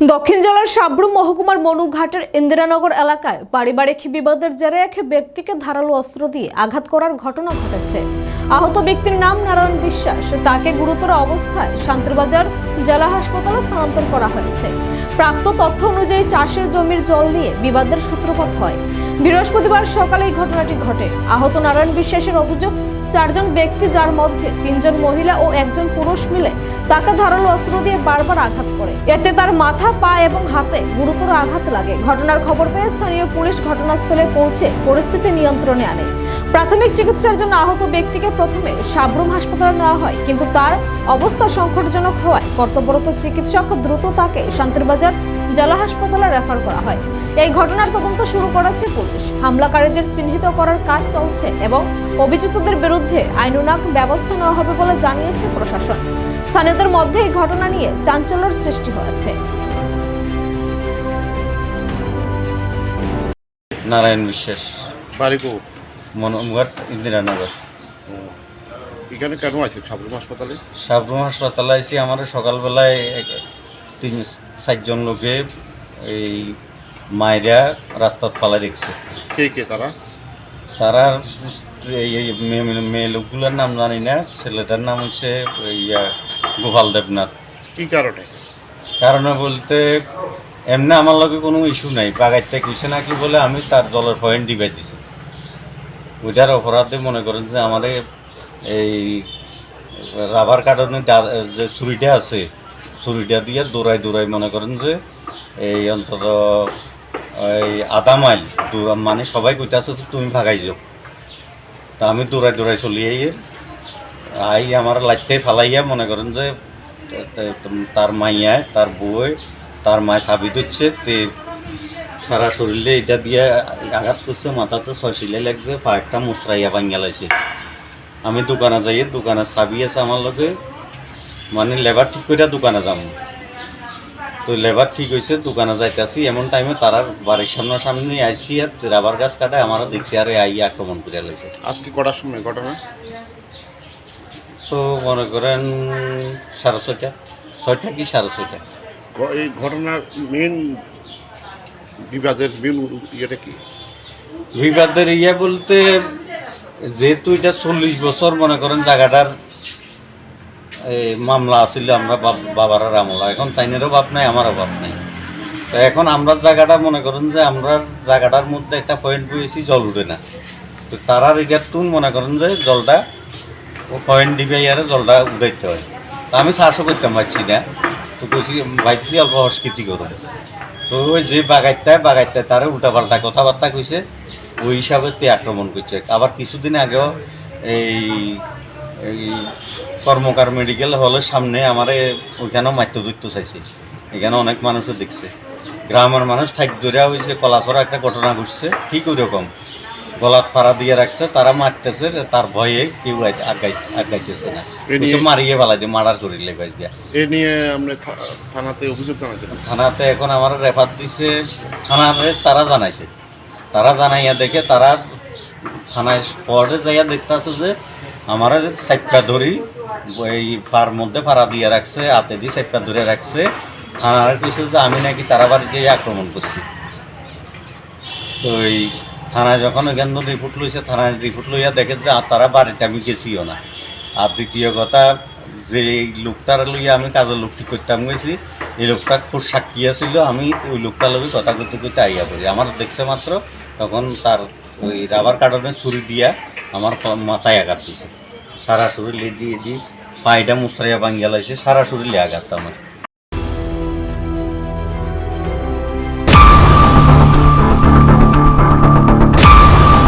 দক্ষিণ জেলার সাবরুম মহকুমার মনুঘাটের ইন্দিরানগর এলাকায় পারিবারিক বিবাদের জেরে এক ব্যক্তিকে ধারালো অস্ত্র দিয়ে আঘাত করার ঘটনা ঘটেছে। আহত ব্যক্তির নাম নারায়ণ বিশ্বাস। তাকে গুরুতর অবস্থায় শান্তিরবাজার জেলা হাসপাতালে স্থানান্তর করা হয়েছে। প্রাপ্ত তথ্য অনুযায়ী চাষের জমির জল নিয়ে বিবাদের সূত্রপাত হয়। বৃহস্পতিবার সকালে এই ঘটনাটি ঘটে। আহত নারায়ণ বিশ্বাসের অভিযোগ চারজন ব্যক্তি যার মধ্যে তিনজন মহিলা ও একজন পুরুষ মিলে তাকে ধারালো অস্ত্র দিয়ে বারবার আঘাত করে। এতে তার মাথা, পা এবং হাতে গুরুতর আঘাত লাগে। ঘটনার খবর পেয়ে স্থানীয় পুলিশ ঘটনাস্থলে পৌঁছে পরিস্থিতি নিয়ন্ত্রণে আনে। প্রাথমিক চিকিৎসার জন্য আহত ব্যক্তিকে প্রথমে সাবরুম হাসপাতালে নেওয়া হয়, কিন্তু তার অবস্থা সংকটজনক হওয়ায় কর্তব্যরত চিকিৎসক দ্রুত তাকে শান্তিরবাজার জেলা হাসপাতালে রেফার করা হয়। এই ঘটনার তদন্ত শুরু করেছে পুলিশ। হামলাকারীদের চিহ্নিত করার কাজ চলছে এবং অভিযুক্তদের বিরুদ্ধে আইনুনাক ব্যবস্থা নেওয়া হবে বলে জানিয়েছে প্রশাসন। স্থানীয়দের মধ্যে এই ঘটনা নিয়ে চাঞ্চল্যের সৃষ্টি হয়েছে। নারায়ণ বিশ্বাস। বাড়ি কো মনোমঘাট ইন্দিরানগর এখানে কেন আছে সাবরুম হাসপাতালে? সাবরুম হাসপাতালে আইসি আমার সকালবেলায় তিন চারজন লোকে এই মায়েরা রাস্তাত পালা রেখছে। কে কে তারা? তারা এই মেয়ে লোকগুলোর নাম জানি না ছেলেটার নাম হচ্ছে ইয়া গোপাল দেবনাথ। কি কারণে? কারণে বলতে এমনি আমার লগে কোনো ইস্যু নাই বাগাইতে কইছে নাকি বলে আমি তার দলের পয়েন্ট দিবাই দিছি ওইটার অপরাধে মনে করেন যে আমাদের এই রাবার কাটনের যে ছুরিটা আছে, ছুরিটা দিয়ে দৌড়াই দৌড়াই মনে করেন যে এই অন্তত এই আধা মাইল মানে সবাই কইতাছে যে তুমি ভাগাই যাও। তা আমি দৌড়াই দৌড়াই চলি আই আই আমার লাইতে ফালাইয়া মনে করেন যে তার মাইয়ায়, তার বই তার মায় সাবি দিচ্ছে তে সারা শরীরে এটা দিয়ে আঘাত করছে মাথাতে ছয় সিলাই লাগছে পা একটা মুসরাইয়া ভাঙ্গা লাগছে আমি দোকানে যাই দোকানে চাবি আছে আমার লগে মানে লেবার ঠিক করে দোকানে যাম। তো লেবার ঠিক হয়েছে দোকানে যাইতেছি এমন টাইমে তারা বাড়ির সামনে সামনে আইসি আর রাবার গাছ কাটায় আমার দেখছি আরে আই আক্রমণ করে লাইছে। আজকে কটার সময় ঘটনা? তো মনে করেন সাড়ে ছয়টা ছয়টা কি সাড়ে ছয়টা। এই ঘটনার মেন বিবাদের ইয়েটা কি? বিবাদের ইয়ে বলতে যেহেতু এটা চল্লিশ বছর মনে করেন জায়গাটার মামলা আছিল, আমরা বাব- বাবার আর আমলা। এখন তাইনেরও বাপ নাই, আমারও বাপ নাই। তো এখন আমরা জায়গাটা মনে করেন যে আমরা জায়গাটার মধ্যে একটা পয়েন্ট বয়েছি জল উঠে না। তো তারার এটার তুন মনে করেন যে জলটা, ও পয়েন্ট দিবে ইয়ারে জলটা উঠাইতে হয়। তা আমি চাষও করতে পারছি না। তো কইছি, ভাবছি অল্প সংস্কৃতি করুন। তো ওই যে বাগাইতায় বাগাইতায় তারা উল্টাপাল্টা কথাবার্তা কইছে। ওই হিসাবে তে আক্রমণ করছে। আবার কিছুদিন আগেও এই এই কর্মকার মেডিকেল হলের সামনে আমার ওইখানেও মাত্য দৈত্য চাইছে। এখানে অনেক মানুষও দেখছে। গ্রামের মানুষ ঠাইক ধরে ওই যে কলাচরা একটা ঘটনা ঘটছে। ঠিক ওই রকম গলাত ফাড়া দিয়ে রাখছে তারা মারতেছে তার ভয়ে কেউ আগাইতেছে না। কিছু মারিয়ে ফেলাই দিয়ে মার্ডার করিলে গিয়া। এ নিয়ে আমরা থানাতে অভিযোগ জানাইছিলাম থানাতে এখন আমার রেফার দিছে থানারে তারা জানাইছে। তারা জানাইয়া দেখে তারা থানায় পরে যাইয়া দেখতেছে যে আমার সাইপটা ধরি এই ফার মধ্যে ফাড়া দিয়ে রাখছে হাতে দিয়ে সাইপটা ধরে রাখছে। থানার কইছে যে আমি নাকি তারা বাড়ি যেয়ে আক্রমণ করছি। তো এই থানায় যখন থেকে রিপোর্ট লইছে, থানায় রিপোর্ট লইয়া দেখে যে, আর তারা বাড়িতে আমি গেছিও না। আর দ্বিতীয় কথা, যে লোকটার লইয়া আমি কাজের লোকটি করতাম গেছি এই লোকটা খুব সাক্ষী আছিল, আমি ওই লোকটার লগে কথা করতে করতে আইয়া পড়ি। আমার দেখছে মাত্র, তখন তার ওই রাবার কাটনে ছুরি দিয়া আমার মাথায় আঘাত দিছে। সারা শরীরে দিয়ে দিয়ে পায়েটা মুস্তাইয়া ভাঙিয়া লাইছে, সারা শরীরে আঘাত আমার।